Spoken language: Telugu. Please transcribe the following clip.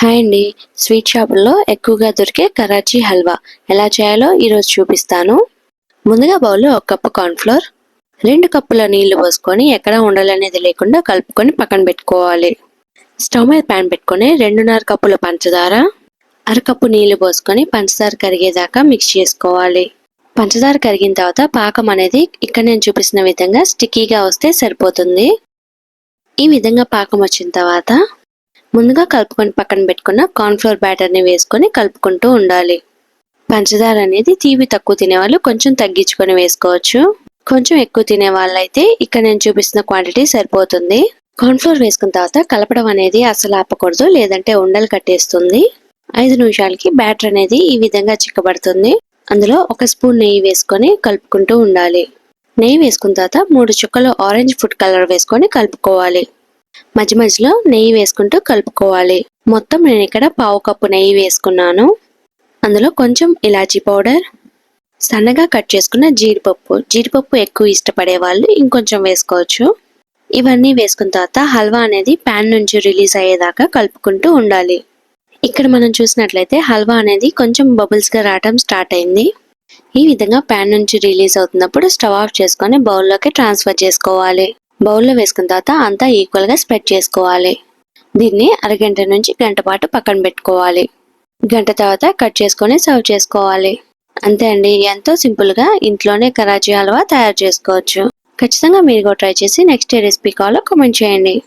హాయ్ అండి. స్వీట్ షాపుల్లో ఎక్కువగా దొరికే కరాచీ హల్వా. ఎలా చేయాలో ఈరోజు చూపిస్తాను. ముందుగా బౌల్లో ఒక కప్పు కార్న్ఫ్లోర్ రెండు కప్పుల నీళ్ళు పోసుకొని ఎక్కడ ఉండాలనేది లేకుండా కలుపుకొని పక్కన పెట్టుకోవాలి. స్టవ్ మీద ప్యాన్ పెట్టుకొని రెండున్నర కప్పుల పంచదార అరకప్పు నీళ్ళు పోసుకొని పంచదార కరిగేదాకా మిక్స్ చేసుకోవాలి. పంచదార కరిగిన తర్వాత పాకం అనేది ఇక్కడ నేను చూపిస్తున్న విధంగా స్టిక్కీగా వస్తే సరిపోతుంది. ఈ విధంగా పాకం వచ్చిన తర్వాత ముందుగా కలుపుకొని పక్కన పెట్టుకున్న కార్న్ఫ్లోర్ బ్యాటర్ని వేసుకొని కలుపుకుంటూ ఉండాలి. పంచదార అనేది తీపి తక్కువ తినేవాళ్ళు కొంచెం తగ్గించుకొని వేసుకోవచ్చు. కొంచెం ఎక్కువ తినే వాళ్ళైతే ఇక్కడ నేను చూపిస్తున్న క్వాంటిటీ సరిపోతుంది. కార్న్ఫ్లోర్ వేసుకున్న తర్వాత కలపడం అనేది అసలు ఆపకూడదు లేదంటే ఉండలు కట్టేస్తుంది. ఐదు నిమిషాలకి బ్యాటర్ అనేది ఈ విధంగా చిక్కబడుతుంది. అందులో ఒక స్పూన్ నెయ్యి వేసుకొని కలుపుకుంటూ ఉండాలి. నెయ్యి వేసుకున్న తర్వాత మూడు చుక్కలు ఆరెంజ్ ఫుడ్ కలర్ వేసుకొని కలుపుకోవాలి. మధ్య మధ్యలో నెయ్యి వేసుకుంటూ కలుపుకోవాలి. మొత్తం నేను ఇక్కడ పావు కప్పు నెయ్యి వేసుకున్నాను. అందులో కొంచెం ఇలాచీ పౌడర్ సన్నగా కట్ చేసుకున్న జీడిపప్పు. జీడిపప్పు ఎక్కువ ఇష్టపడే వాళ్ళు ఇంకొంచెం వేసుకోవచ్చు. ఇవన్నీ వేసుకున్న తర్వాత హల్వా అనేది ప్యాన్ నుంచి రిలీజ్ అయ్యేదాకా కలుపుకుంటూ ఉండాలి. ఇక్కడ మనం చూసినట్లయితే హల్వా అనేది కొంచెం బబుల్స్గా రావటం స్టార్ట్ అయింది. ఈ విధంగా ప్యాన్ నుంచి రిలీజ్ అవుతున్నప్పుడు స్టవ్ ఆఫ్ చేసుకొని బౌల్లోకి ట్రాన్స్ఫర్ చేసుకోవాలి. బౌల్లో వేసుకున్న తర్వాత అంతా ఈక్వల్గా స్ప్రెడ్ చేసుకోవాలి. దీన్ని అరగంట నుంచి గంట పాటు పక్కన పెట్టుకోవాలి. గంట తర్వాత కట్ చేసుకొని సర్వ్ చేసుకోవాలి. అంతే అండి. ఎంతో సింపుల్గా ఇంట్లోనే కరాచీ హల్వా తయారు చేసుకోవచ్చు. ఖచ్చితంగా మీరు కూడా ట్రై చేసి నెక్స్ట్ రెసిపీ కాల్లో కామెంట్ చేయండి.